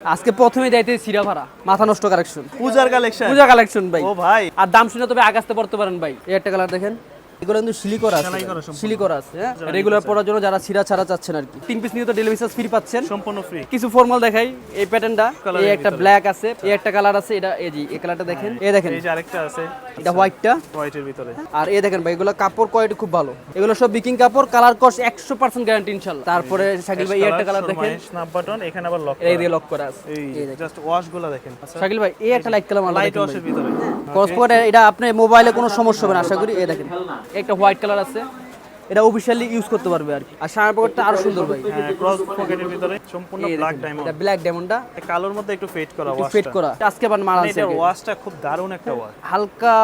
আজকে প্রথমে যাইতে সিরা ভাড়া মাথা নষ্ট কালেকশন পূজার কালেকশন পূজা কালেকশন ভাই। ও ভাই। আর দাম শুনে তবে আগাস্তে পড়তে পারেন ভাই। এই একটা কালার দেখেন। এগুলো কিন্তু সিলিকর আছে করা সিলিকর আছে হ্যাঁ? রেগুলার পরার জন্য যারা সিরা ছাড়া চাচ্ছেন আর কি। তিন পিস নিয়ে তো ডেলিভারি চার্জ ফ্রি পাচ্ছেন। সম্পূর্ণ ফ্রি কিছু ফর্মাল দেখাই এই প্যাটার্নটা এই একটা ব্ল্যাক আছে এই একটা কালার আছে এটা এই জি এই কালারটা দেখেন। এই দেখেন। এই যে আরেকটা আছে। এটা হোয়াইটটা হোয়াইটের ভিতরে। আর এই দেখেন ভাই এগুলো কাপড় কোয়ালিটি খুব ভালো। এগুলো সব বিকিং কাপড় কালার কস একশো পার্সেন্ট গ্যারান্টি ইনশাল্লাহ তারপরে শাকিল ভাই এই একটা কালার দেখেন। স্ন্যাপ বাটন এখানে আবার লক এই দিয়ে লক করা আছে। এই জাস্ট ওয়াশগুলো দেখেন। শাকিল ভাই এই একটা লাইট কালার লাইট ওয়াশের ভিতরে। ক্রস করে এটা আপনার মোবাইলে কোনো সমস্যা হবে না, আশা করি। এই দেখেন। একটা হোয়াইট কালার আছে। এটা অফিশিয়ালি ইউজ করতে পারবে আর কি। আর সামনের পকেটটা আরও সুন্দর ভাই। হ্যাঁ ক্রস পকেটের ভিতরে সম্পূর্ণ ব্ল্যাক ডায়মন্ড এটা ব্ল্যাক ডায়মন্ডটা কালোর মধ্যে একটু ফেড করা ওয়াশটা ফেড করা। আজকে আবার মাল আছে এটার ওয়াশটা খুব দারুণ একটা ওয়াশ হালকা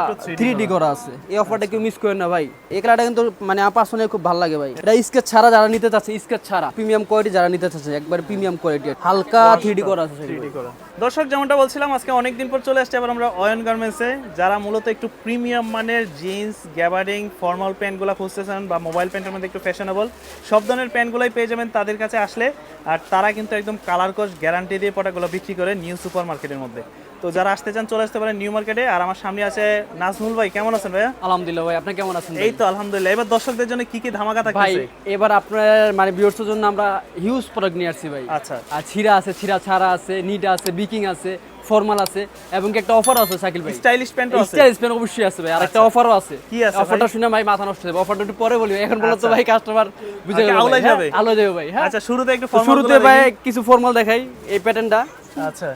একটু 3D করা আছে। এই অফারটা কেউ মিস করেন না ভাই। এই কালারটা কিন্তু মানে আমার পার্সোনালি খুব ভালো লাগে ভাই। এটা স্কেচ ছাড়া যারা নিতে চাচ্ছে স্কেচ ছাড়া। প্রিমিয়াম কোয়ালিটি যারা নিতে চাচ্ছে একবার প্রিমিয়াম কোয়ালিটি হালকা থ্রি ডি করা আছে 3D করা। দর্শক যেমনটা বলছিলাম আজকে অনেক দিন পর চলে আসছে আবার আমরা অয়ন গার্মেন্টসে যারা মূলত একটু প্রিমিয়াম মানের জিন্স গ্যাবারিং ফর্মাল প্যান্টগুলো খুঁজতেছেন বা মোবাইল প্যান্টের মধ্যে একটু ফ্যাশনেবল সব ধরনের প্যান্টগুলোই পেয়ে যাবেন তাদের কাছে আসলে। আর তারা কিন্তু একদম কালার কোচ গ্যারান্টি দিয়ে প্রোডাক্টগুলো বিক্রি করে নিউ সুপার মার্কেটের মধ্যে। তো যারা আসতে চান চলে আসতে পারেন নিউ মার্কেটে আর আমার সামনে আছে নাজমুল ভাই। কেমন আছেন ভাই আলহামদুলিল্লাহ ভাই আপনি কেমন আছেন? এই তো আলহামদুলিল্লাহ। এবার দর্শকদের জন্য কি কি ধামাকা ভাই এবার আপনার মানে ভিউয়ার্সের জন্য আমরা হিউজ প্রোডাক্ট নিয়ে আসছি ভাই। আচ্ছা। আর ছিরা আছে ছিরা ছাড়া আছে নিট আছে বিকিং আছে। ফর্মাল আছে এবং কি একটা অফার আছে সাকিল ভাই। স্টাইলিশ প্যান্ট আছে? স্টাইলিশ প্যান্ট অবশ্যই আছে ভাই আর একটা অফারও আছে। কি আছে অফারটা শুনে ভাই মাথা নষ্ট হবে অফারটা একটু পরে বলি এখন বলতো ভাই কাস্টমার বুঝে আচ্ছা, গেল আলো হ্যাঁ? যাবে? আলো যাবে ভাই হ্যাঁ? আচ্ছা শুরুতে একটু ফর্মাল শুরুতে ভাই কিছু ফর্মাল দেখাই এই প্যাটার্নটা আচ্ছা।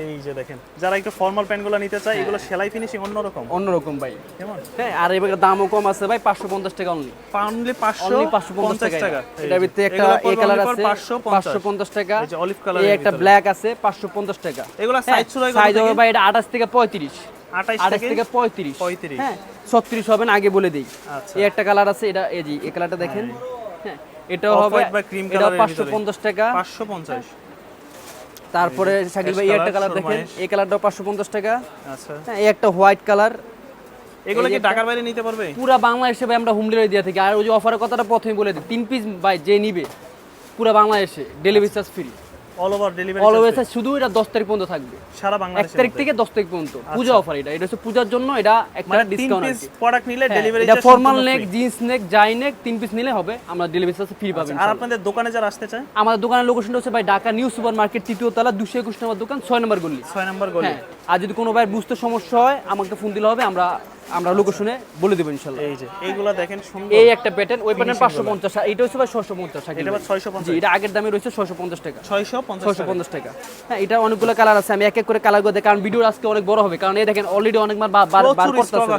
এই যে দেখেন যারা একটু ফর্মাল প্যান্টগুলো নিতে চায় এগুলো সেলাই ফিনিশিং অন্যরকম। অন্যরকম ভাই। কেমন? হ্যাঁ আর এবার দামও কম আছে ভাই পাঁচশো পঞ্চাশ টাকা অনলি পাউন্ডলি পাঁচশো অনলি পাঁচশো পঞ্চাশ টাকা। টাকা। এটার ভিতরে একটা এই কালার আছে পাঁচশো পঞ্চাশ। টাকা। এই যে olive colour এই একটা ব্ল্যাক আছে পাঁচশো পঞ্চাশ টাকা। এগুলো সাইজ হয় সাইজ হবে ভাই এটা আঠাশ থেকে পঁয়ত্রিশ। আঠাইশ আঠাশ থেকে থেকে পঁয়ত্রিশ। পঁয়ত্রিশ। হ্যাঁ ছত্রিশ হবে না আগে বলে দিই। আচ্ছা। এই একটা কালার আছে এটা এই জি এই কালারটা দেখেন। হ্যাঁ। এটাও হবে এটা colour এর পাঁচশো ভিতরে। পঞ্চাশ টাকা। পাঁচশো পঞ্চাশ। তারপরে শাকিল ভাই একটা কালার দেখেন এই কালারটা পাঁচশো পঞ্চাশ টাকা। আচ্ছা। হ্যাঁ এই একটা হোয়াইট কালার এগুলো কি ঢাকার বাইরে নিতে পারবে? পুরো বাংলাদেশে ভাই আমরা হোম ডেলিভারি দিয়ে থাকি। আর ওই যে অফারের কথাটা প্রথমে বলে দিই তিন পিস ভাই যে নিবে পুরো বাংলাদেশে delivery charge free all over delivery always শুধু এটা দশ তারিখ পর্যন্ত থাকবে। সারা তারিখ থেকে দশ তারিখ পর্যন্ত। পূজা অফার এটা। এটা হচ্ছে পূজার জন্য এটা একটা মানে ডিসকাউন্ট প্রোডাক্ট নিলে ডেলিভারি এটা ফর্মাল নেক জিন্স নেক যাই নেক তিন পিস নিলে হবে। আমরা ডেলিভারি চার্জ ফ্রি পাবেন আর আপনাদের দোকানে যারা আসতে চায়? আমাদের দোকানের লোকেশনটা হচ্ছে ভাই ঢাকা নিউ সুপার মার্কেট তৃতীয় তলা দুশো একুশ নম্বর দোকান ছয় নম্বর গল্লি ছয় নম্বর গলি। হ্যাঁ আর যদি কোনো ভাই বুঝতে সমস্যা হয় আমাকে ফোন দিলে হবে আমরা আমরা লোকেশনে বলে দেবো ইনশাল্লাহ। এই যে এইগুলা দেখেন এই একটা প্যাটার্ন ওই প্যাটার্ন পাঁচশো পঞ্চাশ এইটা হচ্ছে ভাই ছশো পঞ্চাশ এটা আবার ছয়শো পঞ্চাশ। এটা আগের দামে রয়েছে ছশো পঞ্চাশ টাকা। ছয়শো পঞ্চাশ টাকা। হ্যাঁ এটা অনেকগুলো কালার আছে আমি এক এক করে কালার করে কারণ ভিডিও আজকে অনেক বড় হবে। কারণ এই দেখেন অলরেডি অনেক বার করতেছে।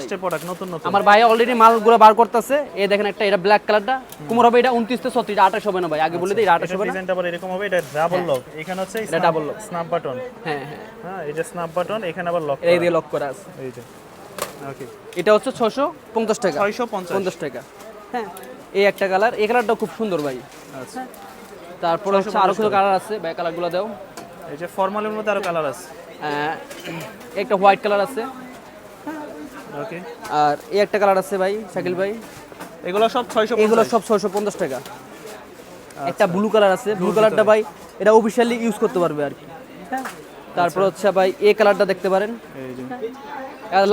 আমার ভাই অলরেডি মালগুলো বার করতেছে। এই দেখেন একটা এটা ব্ল্যাক কালারটা কুমার হবে এটা উনত্রিশ থেকে ছত্রিশ আঠাশ হবে না ভাই আগে বলে দিই আঠাশ এটা হবে না আবার এরকম হবে এটা ডাবল লক এখানে হচ্ছে এটা double lock। স্ন্যাপ বাটন হ্যাঁ হ্যাঁ। হ্যাঁ স্ন্যাপ বাটন এখানে আবার লক এই দিয়ে লক করা আছে। এই যে। এটা হচ্ছে ছশো পঞ্চাশ টাকা। ছয়শো পঞ্চাশ। টাকা। হ্যাঁ এই একটা কালার এই কালারটা খুব সুন্দর ভাই। আচ্ছা। তারপর হচ্ছে আরও কিছু কালার আছে। ভাই কালারগুলো দাও। এই যে ফর্মালের মধ্যে আরও কালার আছে। একটা হোয়াইট কালার আছে। ওকে আর এই একটা কালার আছে ভাই শাকিল ভাই। এগুলো সব ছয়শো এগুলো সব ছয়শো পঞ্চাশ টাকা। একটা ব্লু কালার আছে। ব্লু কালারটা ভাই এটা অফিসিয়ালি ইউজ করতে পারবে আর কি। হ্যাঁ। তারপর হচ্ছে ভাই এই কালারটা দেখতে পারেন।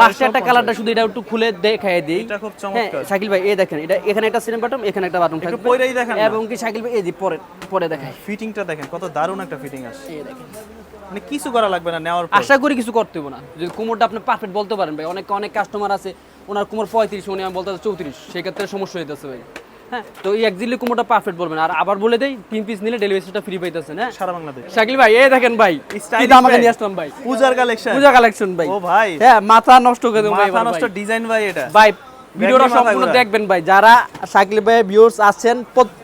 লাস্টে একটা কালারটা শুধু এটা একটু খুলে দেখাই দিই। এটা খুব হ্যাঁ চমৎকার। শাকিল ভাই এই দেখেন এটা এখানে একটা সিনেম বাটন এখানে একটা বাটন একটু থাকবে পরেই দেখান। এবং কি শাকিল ভাই এই যে পরে পরে দেখাই। ফিটিংটা দেখেন কত দারুণ একটা ফিটিং আসে এই দেখেন। মানে কিছু করা লাগবে না নেওয়ার আশা করি কিছু করতে হবে না। যদি কোমরটা আপনি পারফেক্ট বলতে পারেন ভাই অনেক অনেক কাস্টমার আছে ওনার কোমর পঁয়ত্রিশ উনি আমি বলতে চৌত্রিশ সেক্ষেত্রে সমস্যা হইতেছে ভাই। হ্যাঁ তো এই একদিনলি কুমোটা পারফেক্ট বলবেন। আর আবার বলে দেই তিন পিস নিলে ডেলিভারিটা ফ্রি পাইতেছেন হ্যাঁ সারা বাংলাদেশ। শাকিল ভাই এই দেখেন ভাই আমাকে নিয়ে আসলাম ভাই। পূজার কালেকশন পূজা কালেকশন ভাই। ও ভাই। হ্যাঁ মাথা নষ্ট করে দেব ভাই মাথা নষ্ট ডিজাইন ভাই এটা। ভাই ভিডিওটা সম্পূর্ণ। দেখবেন ভাই। যারা শাকিল ভাই ভিউয়ার্স আছেন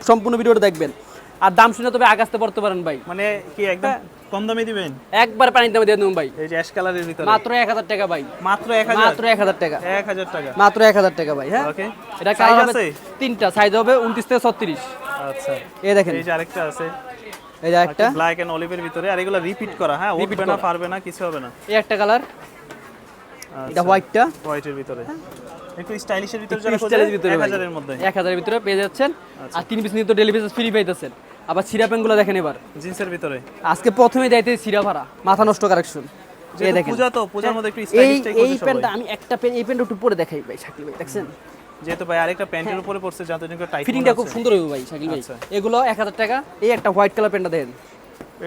সম্পূর্ণ ভিডিওটা দেখবেন। আর দাম শুনে তবে আগাস্তে পড়তে পারেন ভাই। মানে কি একদম কম দামে দিবেন? একবার পানির দামে দিয়ে দেবো ভাই। এই যে অ্যাশ কালারের ভিতরে। মাত্র এক হাজার টাকা ভাই। মাত্র এক হাজার? মাত্র এক হাজার টাকা। এক হাজার টাকা। মাত্র এক হাজার টাকা ভাই হ্যাঁ? ওকে। এটা হবে? তিনটা সাইজ হবে উনত্রিশ থেকে ছত্রিশ। আচ্ছা। এই দেখেন। এই যে আরেকটা আছে। এই যে একটা। ব্ল্যাক এন্ড অলিভের ভিতরে। আর এগুলো রিপিট করা হ্যাঁ? উঠবে না পারবে না কিছু হবে না। এই একটা কালার আচ্ছা, এটা হোয়াইটটা হোয়াইটের ভিতরে। একটু স্টাইলিশের ভিতরে যারা স্টাইলের ভিতরে এক ভাই। মধ্যে। এক হাজারের ভিতরে পেয়ে যাচ্ছেন। আচ্ছা। আর তিন পিস নিয়ে তো ডেলিভারি ফ্রি পাইতেছেন। আবার সিরা প্যান্টগুলো দেখেন এবার। জিন্সের ভিতরে। আজকে প্রথমে যাইতে সিরা ভাড়া মাথা নষ্ট কালেকশন এই দেখেন। পূজা তো পূজার মধ্যে একটু স্টাইলিশ টাইপ এই প্যান্টটা আমি একটা প্যান্ট এই প্যান্ট একটু পরে দেখাই ভাই শাকিল ভাই দেখছেন? যেহেতু ভাই আরেকটা প্যান্টের উপরে পড়ছে যাতে জন্য টাইট ফিটিংটা খুব সুন্দর হবে ভাই শাকিল ভাই। আচ্ছা। এগুলো এক হাজার টাকা এই একটা হোয়াইট কালার প্যান্টটা দেন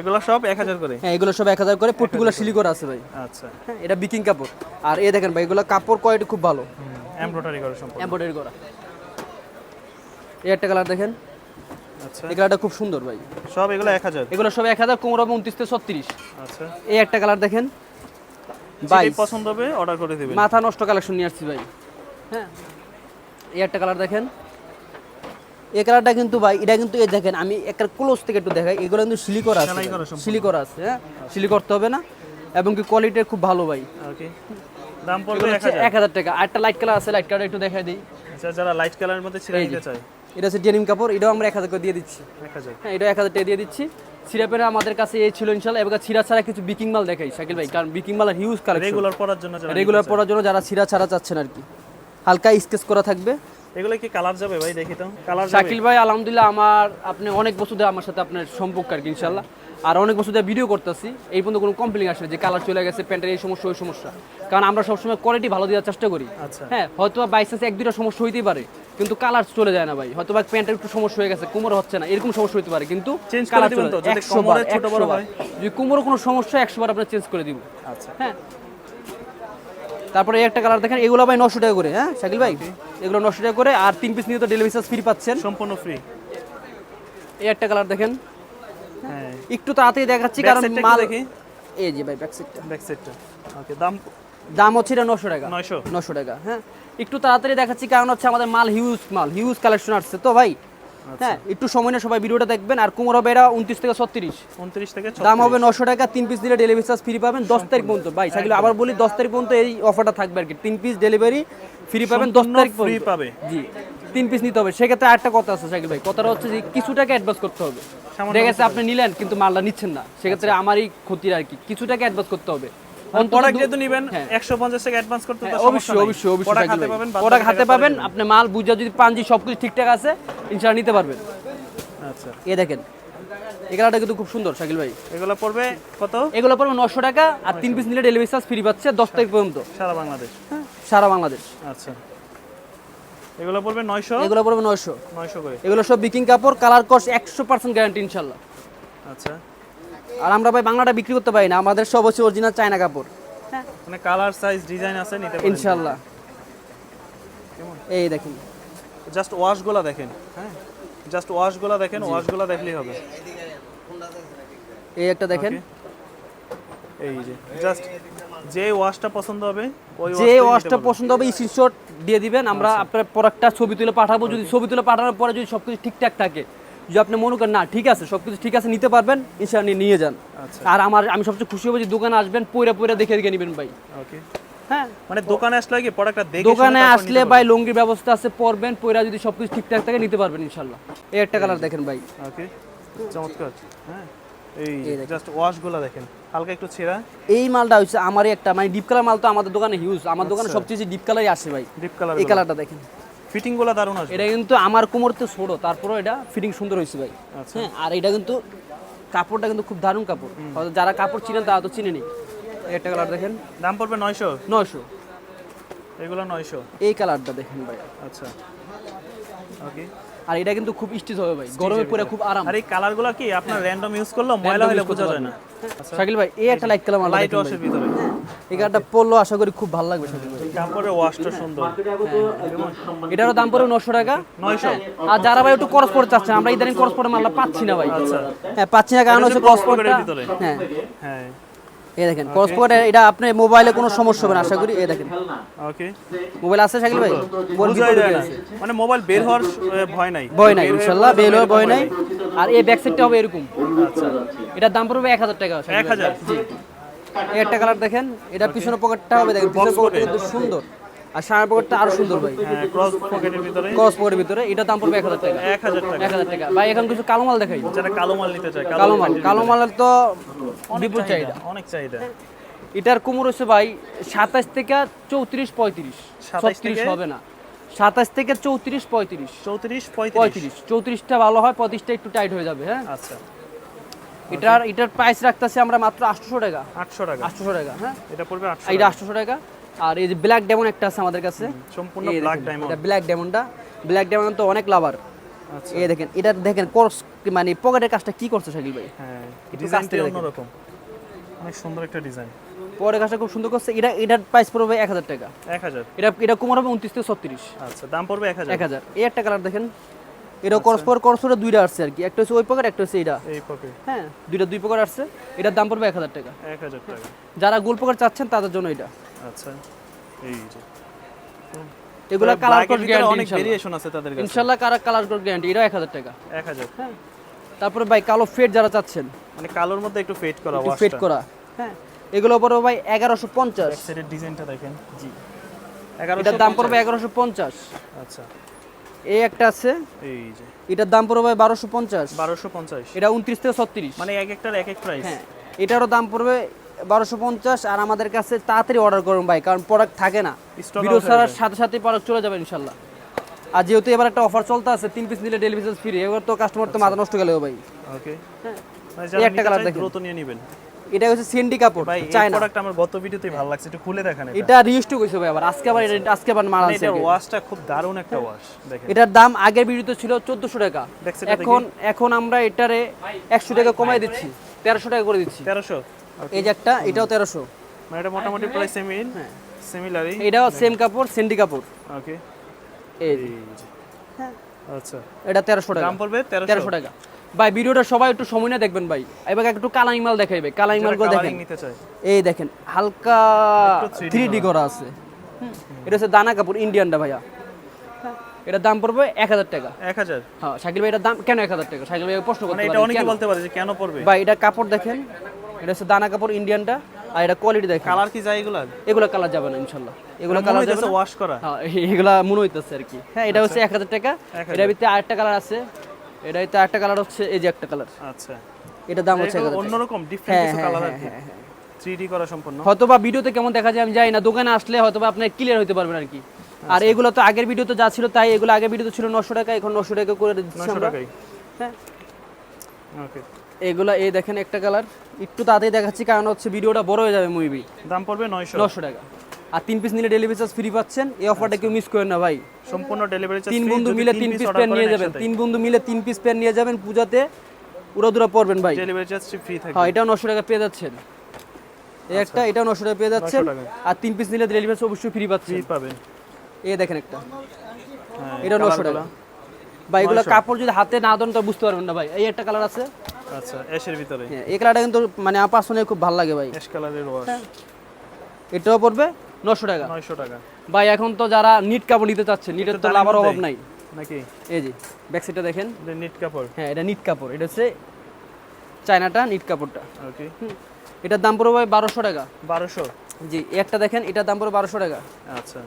এগুলো সব 1000 করে? হ্যাঁ এগুলো সব এক হাজার করে পট্টুগুলো সিলি করা। আছে ভাই। আচ্ছা। হ্যাঁ এটা বিকিং কাপড়। আর এই দেখেন ভাই এগুলো কাপড় কোয়ালিটি খুব ভালো। এমব্রয়ডারি করা সম্পূর্ণ এমব্রয়ডারি করা এই একটা কালার দেখেন। আচ্ছা। এই কালারটা খুব সুন্দর ভাই। সব এগুলো 1000 এগুলো সব এক হাজার কোমর হবে উনত্রিশ থেকে ছত্রিশ। আচ্ছা। এই একটা কালার দেখেন। বাইশ। পছন্দ হবে অর্ডার করে দিবেন। মাথা নষ্ট কালেকশন নিয়ে আসছি ভাই। হ্যাঁ। এই একটা কালার দেখেন। এই কালারটা কিন্তু ভাই এটা কিন্তু এই দেখেন আমি একটা ক্লোজ থেকে একটু দেখাই। এগুলো কিন্তু সিলি করা আছে সিলি করা আছে হ্যাঁ। সিলি করতে হবে না। এবং কি কোয়ালিটি খুব ভালো ভাই। ওকে দাম পড়বে 1000 টাকা। আর একটা লাইট কালার আছে লাইট কালার একটু দেখাই দিই। আচ্ছা যারা লাইট কালারের মধ্যে ছিড়া নিতে চায়। এটা হচ্ছে ডেনিম কাপড় এটাও আমরা এক হাজার করে দিয়ে দিচ্ছি। 1000 হ্যাঁ এটা এক হাজার টাকা দিয়ে দিচ্ছি। সিরাপের আমাদের কাছে এই ছিল ইনশাআল্লাহ এবার সিরা ছাড়া কিছু বিকিং মাল দেখাই শাকিল ভাই। কারণ বিকিং মাল হিউজ কালেকশন রেগুলার পরার জন্য যারা রেগুলার পরার জন্য যারা সিরা ছাড়া চাচ্ছেন আর কি। হালকা স্কেচ করা থাকবে। এগুলো কি কালার যাবে ভাই? দেখি তো। কালার শাকিল ভাই আলহামদুলিল্লাহ আমার আপনি অনেক বছর ধরে আমার সাথে আপনার সম্পর্ক আর কি ইনশাল্লাহ আর অনেক বছর ধরে ভিডিও করতেছি। এই পর্যন্ত কোনো কমপ্লেন আসে যে কালার চলে গেছে প্যান্টের এই সমস্যা ওই সমস্যা। কারণ আমরা সবসময় কোয়ালিটি ভালো দেওয়ার চেষ্টা করি। আচ্ছা। হ্যাঁ হয়তো বাই চান্স এক দুটা সমস্যা হইতেই পারে কিন্তু কালার চলে যায় না ভাই। হয়তো বা প্যান্টের একটু সমস্যা হয়ে গেছে কোমর হচ্ছে না এরকম সমস্যা হতে পারে কিন্তু কালার চলে যায়। যদি 100 বার, ছোট বড় যদি কোমরে কোনো সমস্যা একশো বার আপনার চেঞ্জ করে দিব আচ্ছা। হ্যাঁ। তারপরে এই একটা কালার দেখেন এগুলো ভাই নশো টাকা করে হ্যাঁ শাকিল ভাই? এগুলো নশো টাকা করে আর তিন পিস নিয়ে তো ডেলিভারি চার্জ ফ্রি পাচ্ছেন। সম্পূর্ণ ফ্রি এই একটা কালার দেখেন। হ্যাঁ। একটু তাড়াতাড়ি দেখাচ্ছি কারণ মাল দেখি। এই যে ভাই ব্যাক সাইডটা ব্যাক সাইডটা ওকে দাম দাম হচ্ছে এটা নশো টাকা। 900 নশো টাকা হ্যাঁ। একটু তাড়াতাড়ি দেখাচ্ছি কারণ হচ্ছে আমাদের মাল হিউজ মাল হিউজ কালেকশন আসছে। তো ভাই। হ্যাঁ একটু সময় নিয়ে সবাই ভিডিওটা দেখবেন। আর কুমোর হবে এটা উনত্রিশ থেকে ছত্রিশ। 29 থেকে দাম হবে নশো টাকা তিন পিস দিলে ডেলিভারি চার্জ ফ্রি পাবেন। দশ তারিখ পর্যন্ত। ভাই আবার বলি দশ তারিখ পর্যন্ত এই অফারটা থাকবে আর কি। তিন পিস ডেলিভারি ফ্রি পাবেন দশ তারিখ পর্যন্ত। পাবে। জি তিন পিস নিতে হবে। সেক্ষেত্রে আরেকটা কথা আছে সাইকেল ভাই। কথাটা হচ্ছে যে কিছু টাকা অ্যাডভান্স করতে হবে। দেখা গেছে আপনি নিলেন কিন্তু মালটা নিচ্ছেন না। সেক্ষেত্রে আমারই ক্ষতির আর কি। কিছু টাকা অ্যাডভান্স করতে হবে। প্রোডাক্ট দু- যেহেতু নেবেন। 150 টাকা অ্যাডভান্স করতে তো হ্যাঁ, অবশ্যই অবশ্যই অবশ্যই প্রোডাক্ট হাতে পাবেন প্রোডাক্ট হাতে পাবেন। আপনি মাল বুঝা যদি পাঞ্জি সবকিছু ঠিকঠাক আছে ইনশাআল্লাহ নিতে পারবেন। আচ্ছা। এ দেখেন কিন্তু খুব সুন্দর শাকিল ভাই। এগুলো পড়বে কত? এগুলো পড়বে টাকা আর তিন পিস নিলে ডেলিভারি চার্জ ফ্রি পাচ্ছে তারিখ পর্যন্ত। সারা বাংলাদেশ? হ্যাঁ, সারা বাংলাদেশ। আচ্ছা। এগুলো পড়বে 900 এগুলো পড়বে নয়শো। 900 করে। এগুলো সব বিকিং কাপড় কালার গ্যারান্টি ইনশাল্লাহ আচ্ছা। আর আমরা ভাই বাংলাটা বিক্রি করতে পারি না আমাদের সব হচ্ছে অরিজিনাল চায়না কাপড়। হ্যাঁ। মানে কালার সাইজ ডিজাইন আছে নিতে পারেন। ইনশাল্লাহ এই দেখেন। জাস্ট ওয়াশগুলো দেখেন হ্যাঁ? জাস্ট ওয়াশগুলো দেখেন ওয়াশগুলো দেখলেই হবে। এই একটা দেখেন। এই যে জাস্ট যে ওয়াশটা পছন্দ হবে ওই যে ওয়াশটা পছন্দ হবে স্ক্রিনশট দিয়ে দিবেন আমরা আপনার প্রোডাক্টটা ছবি তুলে পাঠাবো যদি ছবি তুলে পাঠানোর পরে যদি সবকিছু ঠিকঠাক থাকে। যদি আপনি মনে করেন না ঠিক আছে সবকিছু ঠিক আছে নিতে পারবেন ইনশাআল্লাহ নিয়ে- যান। আচ্ছা। আর আমার আমি সবচেয়ে খুশি হব যে দোকানে আসবেন পয়রা পয়রা দেখে দেখে নেবেন ভাই। ওকে। হ্যাঁ। মানে দোকানে আসলে কি প্রোডাক্টটা দেখে দোকানে আসলে ভাই লুঙ্গির ব্যবস্থা আছে পরবেন পয়রা যদি সবকিছু ঠিকঠাক থাকে নিতে পারবেন এই একটা কালার দেখেন ভাই। ওকে চমৎকার। হ্যাঁ এই এই জাস্ট ওয়াশগুলো দেখেন হালকা একটু ছেঁড়া। এই মালটা হচ্ছে আমারই একটা মানে ডিপ কালার মাল তো আমাদের দোকানে হিউজ আমার দোকানে সবচেয়ে ডিপ কালারই আসে ভাই। ডিপ কালার এই কালারটা দেখেন। ফিটিংগুলো দারুণ আসবে। এটা কিন্তু আমার কোমরতে ছোট তারপরেও এটা ফিটিং সুন্দর হয়েছে ভাই। আচ্ছা। হ্যাঁ আর এটা কিন্তু কাপড়টা কিন্তু খুব দারুণ কাপড়। যারা কাপড় চিনেন তারা তো চিনে নি একটা কালার দেখেন। দাম পড়বে নয়শো? নয়শো। এগুলো নয়শো। এই কালারটা দেখেন ভাই। আচ্ছা। ওকে আর এটা কিন্তু খুব স্টিচ হবে ভাই। গরমে পরে খুব আরাম। আর এই কালারগুলো কি আপনার র্যান্ডম ইউজ করলেও ময়লা হলে বোঝা যায় না? শাকিল ভাই এই একটা লাইট কালার লাইট ওয়াশের ভাই। ভিতরে। এই পরলো আশা করি খুব ভালো লাগবে কাপড়ের ওয়াশটা সুন্দর। এটারও দাম পড়বে নশো টাকা। নয়শো? আর যারা ভাই একটু ক্রস পড়ে চাচ্ছেন আমরা ইদানিং ক্রস পড়ে পাচ্ছি না ভাই। আচ্ছা। হ্যাঁ পাচ্ছি না কারণ হচ্ছে ক্রস ভিতরে। হ্যাঁ। হ্যাঁ। এই দেখেন ক্রস পড়ে এটা আপনি মোবাইলে কোনো সমস্যা হবে না আশা করি। এই দেখেন। ওকে মোবাইল আছে শাকিল ভাই। মানে মোবাইল বের হওয়ার ভয় নাই। ভয় নাই বের পড়লে বেল হওয়ার ভয় নাই। আর এই ব্যাক সাইডটা হবে এরকম। আচ্ছা। এটার দাম পড়বে এক হাজার টাকা এক হাজার? এই একটা কালার দেখেন এটা পিছনের পকেটটা হবে দেখেন পিছনের পকেটটা কিন্তু সুন্দর। আর সামনের পকেটটা আরও সুন্দর ভাই। হ্যাঁ ক্রস পকেটের ভিতরে। ক্রস পকেটের ভিতরে এটা দাম পড়বে এক হাজার টাকা। এক হাজার টাকা। এক হাজার টাকা। ভাই এখন কিছু কালো মাল দেখাই। যারা কালো মাল নিতে চায় কালো মাল কালো। মালের তো বিপুল চাহিদা। অনেক চাহিদা। এটার কোমর হচ্ছে ভাই সাতাশ থেকে চৌত্রিশ পঁয়ত্রিশ। 27 হবে না। সাতাশ থেকে চৌত্রিশ পঁয়ত্রিশ। চৌত্রিশ পঁয়ত্রিশ। পঁয়ত্রিশ। চৌত্রিশটা ভালো হয় পঁয়ত্রিশটা একটু টাইট হয়ে যাবে হ্যাঁ? আচ্ছা। এটার এটার প্রাইস রাখতেছে আমরা মাত্র আটশোশো টাকা। আটশো টাকা। আটশোশো টাকা হ্যাঁ? এটা পড়বে আটশো এইটা আটশোশো টাকা। আর এই যে ব্ল্যাক ডেমন একটা আছে আমাদের কাছে। সম্পূর্ণ ব্ল্যাক ডায়মন্ড ব্ল্যাক ডেমনটা ব্ল্যাক ডেমন তো অনেক লাভার আচ্ছা। এই দেখেন এটা দেখেন কোর্স মানে পকেটের কাজটা কি করছে শাকিল ভাই? হ্যাঁ ডিজাইনটা অন্যরকম। অনেক সুন্দর একটা ডিজাইন পকেটের কাজটা খুব সুন্দর করছে। এটা এটার প্রাইস পড়বে এক হাজার টাকা। এক হাজার। এটা এটা কুমার হবে উনত্রিশ থেকে ছত্রিশ। আচ্ছা দাম পড়বে এক হাজার। এক হাজার। এই একটা কালার দেখেন। এটা করস পর করসরে দুইটা আসছে আর কি। একটা হচ্ছে ওই পকেট একটা হচ্ছে এটা এই পকেট হ্যাঁ দুইটা দুই পকেট আসছে। এটার দাম পড়বে এক হাজার টাকা। এক হাজার টাকা। যারা গোল পকেট চাচ্ছেন তাদের জন্য এটা আচ্ছা এই যে। এগুলা কালার কোড গ্যারান্টি অনেক ভেরিয়েশন আছে তাদের কাছে। ইনশাল্লাহ কারা কালার কোড গ্যারান্টি এটা এক হাজার টাকা। এক হাজার। হ্যাঁ। তারপরে ভাই কালো ফেড যারা চাচ্ছেন। মানে কালোর মধ্যে একটু ফেড করা ওয়াশটা ফেড করা। হ্যাঁ। এগুলো পড়বে ভাই এগারোশো পঞ্চাশ। ডিজাইনটা দেখেন। জি। এগারো এটার দাম পড়বে এগারোশো পঞ্চাশ। আচ্ছা। এই একটা আছে। এই যে। এটার দাম পড়বে বারোশো পঞ্চাশ। বারোশো পঞ্চাশ। এটা উনত্রিশ থেকে ছত্রিশ। মানে এক একটার এক এক প্রাইস হ্যাঁ এটারও দাম পড়বে বারোশো পঞ্চাশ আর আমাদের কাছে তাড়াতাড়ি অর্ডার করুন ভাই কারণ প্রোডাক্ট থাকে না। ভিডিও ছাড়ার সাথে সাথে প্রোডাক্ট চলে যাবে ইনশাল্লাহ। আর যেহেতু এবার একটা অফার চলতে আছে তিন পিস নিলে ডেলিভারি চার্জ ফ্রি এবার তো কাস্টমার তো মাথা নষ্ট গেল ভাই। ওকে হ্যাঁ। মানে একটা দেখেন। দ্রুত নিয়ে নেবেন। এটা হচ্ছে সেন্ডি কাপড় ভাই এই চায়না। প্রোডাক্ট আমার গত ভিডিওতেই ভালো লাগছে একটু খুলে দেখান এটা। এটা রিস্টক হয়েছে ভাই আবার আজকে আবার এটা- আজকে আবার মারা মানে আছে এটার ওয়াশটা খুব দারুণ একটা ওয়াশ দেখেন। এটার দাম আগের ভিডিওতে ছিল চোদ্দশো টাকা। Back এখন এখন আমরা এটারে একশো টাকা কমাই দিচ্ছি তেরোশো টাকা করে দিচ্ছি। তেরোশো? এই যে একটা এটাও তেরোশো। মানে এটা মোটামুটি প্রায় সেমিন হ্যাঁ। সিমিলারই এটাও সেম কাপড় সেন্ডি কাপড়। ওকে এই। হ্যাঁ। আচ্ছা। এটা তেরোশো টাকা। দাম পড়বে তেরোশো। তেরোশো টাকা। ভাই ভিডিওটা সবাই একটু সময় নিয়ে দেখবেন ভাই। এবার একটু কালাং মাল দেখাইবে কালাং যারা মালগুলো দেখেন। এই দেখেন হালকা থ্রি ডি করা আছে। এটা হচ্ছে দানা কাপড় ইন্ডিয়ানটা ভাইয়া। এটার দাম পড়বে এক হাজার টাকা। এক হাজার? হ্যাঁ শাকিল ভাই এটার দাম কেন এক হাজার টাকা? শাকিল ভাই প্রশ্ন মানে করতে এটা অনেকে বলতে পারে যে কেন পড়বে? ভাই এটা কাপড় দেখেন এটা হচ্ছে দানা কাপড় ইন্ডিয়ানটা আর এটা কোয়ালিটি দেখেন। কালার কি যায় এগুলা এগুলো কালার যাবে না ইনশাল্লাহ। এগুলো কালার যাবে না। ওয়াশ করা। হ্যাঁ এগুলা মনে হইতেছে আর কি। হ্যাঁ এটা হচ্ছে এক হাজার টাকা। 1000 এটার ভিতরে আরেকটা কালার আছে। এটা ভিতরে আরেকটা কালার হচ্ছে এই যে একটা কালার আচ্ছা। এটার দাম হচ্ছে টাকা। অন্যরকম ডিফারেন্ট হ্যাঁ কিছু কালার। থ্রি ডি করা সম্পূর্ণ হয়তো বা ভিডিওতে কেমন দেখা যায় আমি জানি না দোকানে আসলে হয়তো বা আপনি ক্লিয়ার হতে পারবেন আর কি। আচ্ছা। আর এগুলো তো আগের ভিডিওতে যা ছিল তাই এগুলো আগের ভিডিওতে ছিল নশো টাকা এখন নশো টাকা করে দিচ্ছি নশো আমরা। হ্যাঁ। ওকে এগুলো এই দেখেন একটা কালার একটু তাড়াতাড়ি দেখাচ্ছি কারণ হচ্ছে ভিডিওটা বড় হয়ে যাবে মুভি দাম পড়বে নয়শো। নশো টাকা। আর তিন পিস নিলে ডেলিভারি চার্জ ফ্রি পাচ্ছেন। এই অফারটা কেউ মিস করেন না ভাই। সম্পূর্ণ ডেলিভারি চার্জ তিন বন্ধু মিলে তিন পিস প্যান নিয়ে যাবেন। তিন বন্ধু মিলে তিন পিস প্যান নিয়ে যাবেন পূজাতে উড়াদুরা পড়বেন ভাই। ডেলিভারি চার্জ ফ্রি থাকবে। হ্যাঁ এটাও নশো টাকা পেয়ে যাচ্ছেন। এই একটা এটাও নশো টাকা পেয়ে যাচ্ছেন। আর তিন পিস নিলে ডেলিভারি চার্জ অবশ্যই ফ্রি পাচ্ছেন। ফ্রি পাবেন। এই দেখেন একটা। হ্যাঁ এটা নশো টাকা। ভাই এগুলো কাপড় যদি হাতে না দেন তো বুঝতে পারবেন না ভাই। এই একটা কালার আছে। আচ্ছা অ্যাশের ভিতরে। হ্যাঁ এই কালারটা কিন্তু মানে আমার পার্সোনালি খুব ভালো লাগে ভাই। অ্যাশ কালারের ওয়াশ এটাও পড়বে নশো টাকা। নয়শো টাকা। ভাই এখন তো যারা নিট কাপড় নিতে চাচ্ছে নিটের তো লাভার অভাব নাই। নাকি? এই যে ব্যাক সাইডটা দেখেন। যে নিট কাপড়। হ্যাঁ এটা নিট কাপড়। এটা হচ্ছে চায়নাটা নিট কাপড়টা। ওকে এটার দাম পড়বে বারোশো টাকা। বারোশো? জি একটা দেখেন এটার দাম পড়বে বারোশো টাকা। আচ্ছা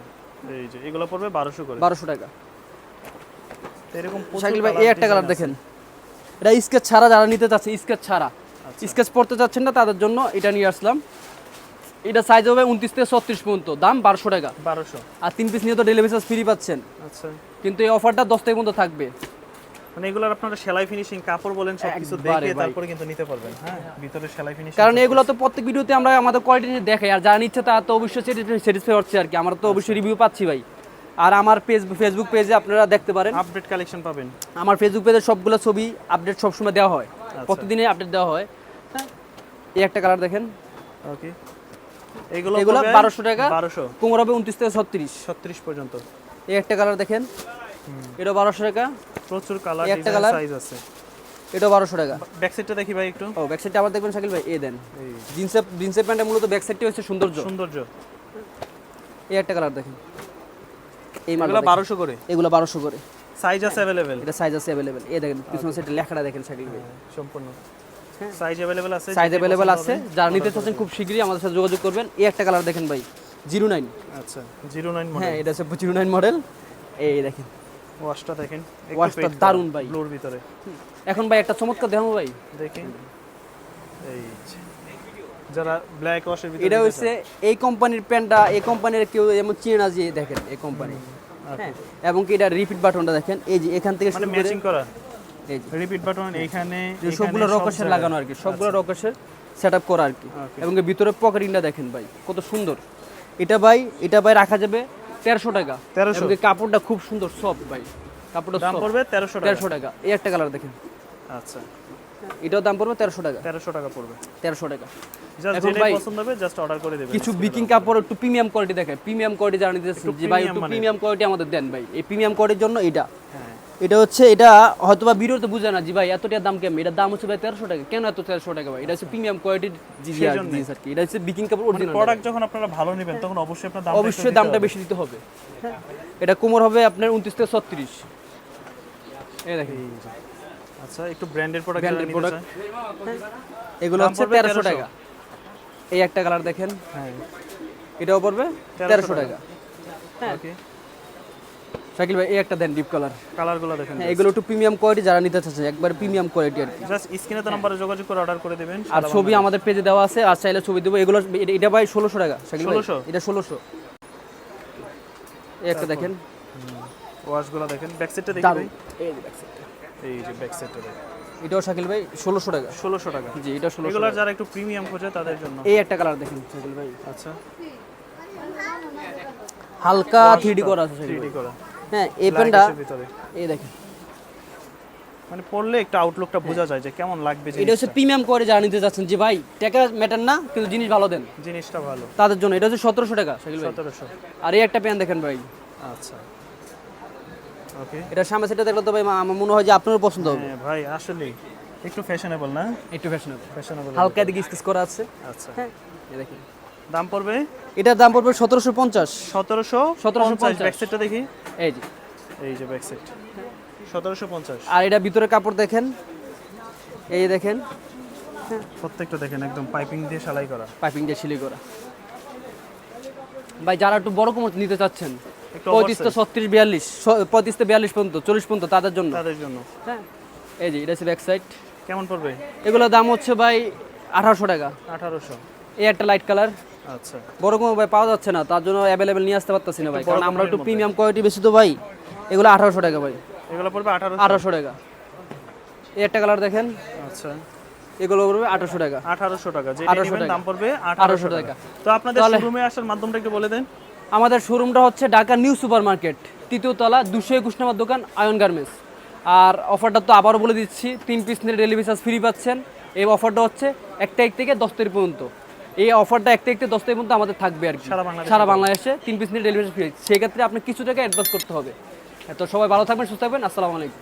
এই যে এগুলো পড়বে বারোশো করে। বারোশো টাকা। এরকম শাকিল ভাই এই একটা কালার দেখেন। এটা স্কেচ ছাড়া যারা নিতে চাচ্ছে স্কেচ ছাড়া। আচ্ছা। স্কেচ পড়তে চাচ্ছেন না তাদের জন্য এটা নিয়ে আসলাম। এটা সাইজ হবে উনত্রিশ থেকে ছত্রিশ পর্যন্ত। দাম বারোশো টাকা। বারোশো। আর তিন পিস নিয়ে তো ডেলিভারি চার্জ ফ্রি পাচ্ছেন। আচ্ছা। কিন্তু এই অফারটা দশ থেকে পর্যন্ত থাকবে। মানে এগুলোর আপনারা সেলাই ফিনিশিং কাপড় বলেন সব কিছু দেখে তারপরে কিন্তু নিতে পারবেন। হ্যাঁ ভিতরে সেলাই ফিনিশিং কারণ এগুলো তো প্রত্যেক ভিডিওতে আমরা আমাদের কোয়ালিটি দেখাই। আর যারা নিচ্ছে তারা তো অবশ্যই স্যাটিসফাই হচ্ছে আর কি। আমরা তো অবশ্যই রিভিউ পাচ্ছি ভাই। আর আমার পেজ ফেসবুক পেজে আপনারা দেখতে পারেন। আপডেট কালেকশন পাবেন। আমার ফেসবুক পেজে সবগুলো ছবি আপডেট সবসময় দেওয়া হয়। আচ্ছা। প্রতিদিনে আপডেট দেওয়া হয়। হ্যাঁ এই একটা কালার দেখেন। ওকে এগুলো এগুলো 1200 টাকা। বারোশো। কোমর হবে উনত্রিশ থেকে ছত্রিশ। ছত্রিশ পর্যন্ত। এই একটা কালার দেখেন। এটা বারোশো টাকা। প্রচুর কালার একটা colour? সাইজ আছে। এটা বারোশো টাকা। ব্যাক সাইডটা দেখি ভাই একটু। ও ব্যাক সাইডটা আবার দেখবেন শাকিল ভাই। এ দেন। জিন্সের জিন্সের প্যান্টটা মূলত ব্যাক সাইডটা হচ্ছে সৌন্দর্য। সৌন্দর্য। এই একটা কালার দেখেন। এই দেখেন। বারোশো করে। এগুলো বারোশো করে। সাইজ আছে অ্যাভেলেবেল এটা সাইজ আছে অ্যাভেলেবেল এই দেখেন পিছনে সাইডে লেখাটা দেখেন শাকিল ভাই। সম্পূর্ণ। হ্যাঁ। সাইজ অ্যাভেলেবেল আছে সাইজ পছন্দ আছে যারা নিতে চাচ্ছেন খুব শীঘ্রই আমাদের সাথে যোগাযোগ করবেন। এই একটা কালার দেখেন ভাই জিরো নাইন আচ্ছা জিরো নাইন হ্যাঁ এটা হচ্ছে জিরো নাইন মডেল এই দেখেন। ওয়াশটা দেখেন ওয়াশটা দারুণ ভাই। ব্লুর ভিতরে। এখন ভাই একটা চমৎকার দেখাবো ভাই। দেখি এই যারা ব্ল্যাক ওয়াশের ভিতরে এটা হচ্ছে এই কোম্পানির প্যান্টটা এই কোম্পানির কেউ এমন চিনে না যে দেখেন এই কোম্পানি হ্যাঁ এবং কি এটা রিপিট বাটনটা দেখেন এই যে এখান থেকে মানে ম্যাচিং করা এই যে রিপিট বাটন এখানে, সবগুলো রকেশের লাগানো আর কি সবগুলো রকেশের সেট আপ করা আর কি। এবং ভিতরে পকেটিংটা দেখেন ভাই কত সুন্দর। এটা ভাই এটা ভাই রাখা যাবে তেরোশো টাকা। 1300 এবং এর কাপড়টা খুব সুন্দর সব ভাই। কাপড়টা দাম পড়বে তেরোশো তেরোশো টাকা। এই একটা কালার দেখেন। আচ্ছা। এটাও দাম পড়বে তেরোশো টাকা। তেরোশো টাকা পড়বে। তেরোশো টাকা। এখন ভাই- পছন্দ হবে জাস্ট অর্ডার করে দেবেন কিছু বিকিং কাপড় একটু প্রিমিয়াম কোয়ালিটি দেখেন। প্রিমিয়াম কোয়ালিটি যারা নিতে যে ভাই একটু প্রিমিয়াম কোয়ালিটি আমাদের দেন ভাই। এই প্রিমিয়াম কোয়ালিটির জন্য এটা হ্যাঁ এটা হচ্ছে এটা হয়তো বা ভিডিওতে বুঝে না জি ভাই এতটা দাম কেমন? এটার দাম হচ্ছে ভাই তেরোশো টাকা। কেন এত তেরোশো টাকা ভাই? এটা হচ্ছে প্রিমিয়াম কোয়ালিটির। জিনিস আর কি এটা হচ্ছে বিকিং কাপড় অরিজিনাল প্রোডাক্ট যখন আপনারা ভালো নেবেন তখন অবশ্যই আপনার দাম অবশ্যই দামটা বেশি দিতে হবে। এটা কোমর হবে আপনার উনত্রিশ থেকে ছত্রিশ। এই দেখেন। আচ্ছা একটু ব্র্যান্ডের প্রোডাক্ট এগুলো হচ্ছে তেরোশো টাকা। এই একটা কালার দেখেন। হ্যাঁ। এটাও পড়বে তেরোশো টাকা। হ্যাঁ ওকে শাকিল ভাই এই একটা দেন ডিপ কালার কালারগুলো দেখেন হ্যাঁ এগুলো একটু প্রিমিয়াম কোয়ালিটি যারা নিতে চাচ্ছে একবার প্রিমিয়াম কোয়ালিটি আর জাস্ট স্ক্রিনে তো নাম্বারে যোগাযোগ করে অর্ডার করে দিবেন আর ছবি আমাদের পেজে দেওয়া আছে আর চাইলে ছবি দেবো। এগুলো এটা- ভাই ষোলোশো টাকা শাকিল ভাই। 1600? এটা ষোলোশো। এই একটা দেখেন। ওয়াশগুলো দেখেন। ব্যাক সাইডটা দেখি দারুণ। ভাই। এই যে side এই যে ব্যাক সাইডটা দেখেন। এটাও শাকিল ভাই ষোলোশো টাকা। ষোলোশো টাকা। জি এটা ষোলোশো এগুলো যারা একটু প্রিমিয়াম খোঁজে তাদের জন্য। এই একটা কালার দেখেন শাকিল ভাই। আচ্ছা। হালকা থ্রি করা আছে শাকিল 3D ভাই। করা। হ্যাঁ এই পেনটা এই দেখেন। মানে পড়লে একটু আউটলুকটা বোঝা যায় যে কেমন লাগবে এটা হচ্ছে প্রিমিয়াম কোয়ালিটি যারা নিতে চাচ্ছেন যে ভাই টাকা ম্যাটার না কিন্তু জিনিস ভালো দেন। জিনিসটা ভালো। তাদের জন্য। এটা হচ্ছে সতেরোশো টাকা সতেরোশো। আর এই একটা পেন দেখেন ভাই। আচ্ছা। ওকে। এটা সামনে সেটা দেখলে তো ভাই আমার মনে হয় যে আপনারও পছন্দ হবে। হ্যাঁ ভাই আসলে একটু ফ্যাশনেবল না? একটু ফ্যাশনেবল ফ্যাশনেবল হালকা দিকে স্কেচ করা আছে। আচ্ছা। হ্যাঁ দেখেন। দাম পড়বে? এটার দাম পড়বে সতেরোশো পঞ্চাশ। সতেরোশো 1750 ব্যাক সাইডটা দেখি। এই যে। এই যে ব্যাক সাইড সতেরোশো পঞ্চাশ। আর এটা ভিতরে কাপড় দেখেন। এই দেখেন। প্রত্যেকটা দেখেন একদম পাইপিং দিয়ে সেলাই করা। পাইপিং দিয়ে সিলি করা। ভাই যারা একটু বড় কোমর নিতে চাচ্ছেন পঁয়ত্রিশ তো ছত্রিশ বিয়াল্লিশ পঁয়ত্রিশ থেকে বিয়াল্লিশ পর্যন্ত চল্লিশ পর্যন্ত তাদের জন্য। তাদের জন্য। হ্যাঁ। এই যে এটা হচ্ছে ব্যাক সাইড কেমন পড়বে? এগুলোর দাম হচ্ছে ভাই আঠারোশো টাকা। আঠারোশো। এই একটা লাইট কালার আচ্ছা। বড় কোমর ভাই পাওয়া যাচ্ছে না তার জন্য অ্যাভেলেবেল নিয়ে আসতে পারতেছি না ভাই। কারণ আমরা একটু প্রিমিয়াম কোয়ালিটি বেশি তো ভাই এগুলো আঠারোশো টাকা ভাই। এগুলো পড়বে আঠারোশো। আঠারোশো টাকা। এই একটা কালার দেখেন। আচ্ছা। এগুলো পড়বে আঠারোশো টাকা। আঠারোশো টাকা। যে 1800 নেবেন দাম পড়বে 1800 আঠারোশো টাকা। তো আপনাদের শোরুমে আসার মাধ্যমটা একটু বলে দেন। আমাদের শোরুমটা হচ্ছে ঢাকা নিউ সুপার মার্কেট তৃতীয় তলা দুশো একুশ নম্বর দোকান আয়ন গার্মেন্টস আর অফারটা তো আবারও বলে দিচ্ছি তিন পিস নিলে ডেলিভারি চার্জ ফ্রি পাচ্ছেন। এই অফারটা হচ্ছে এক তারিখ থেকে দশ তারিখ পর্যন্ত। এই অফারটা একটা একটা দশটার দশ তারিখ পর্যন্ত আমাদের থাকবে আর কি। সারা বাংলাদেশে। তিন পিস নিয়ে ডেলিভারি ফ্রি সেক্ষেত্রে আপনি কিছু টাকা অ্যাডভান্স করতে হবে। তো সবাই ভালো থাকবেন সুস্থ থাকবেন। আসসালামু আলাইকুম।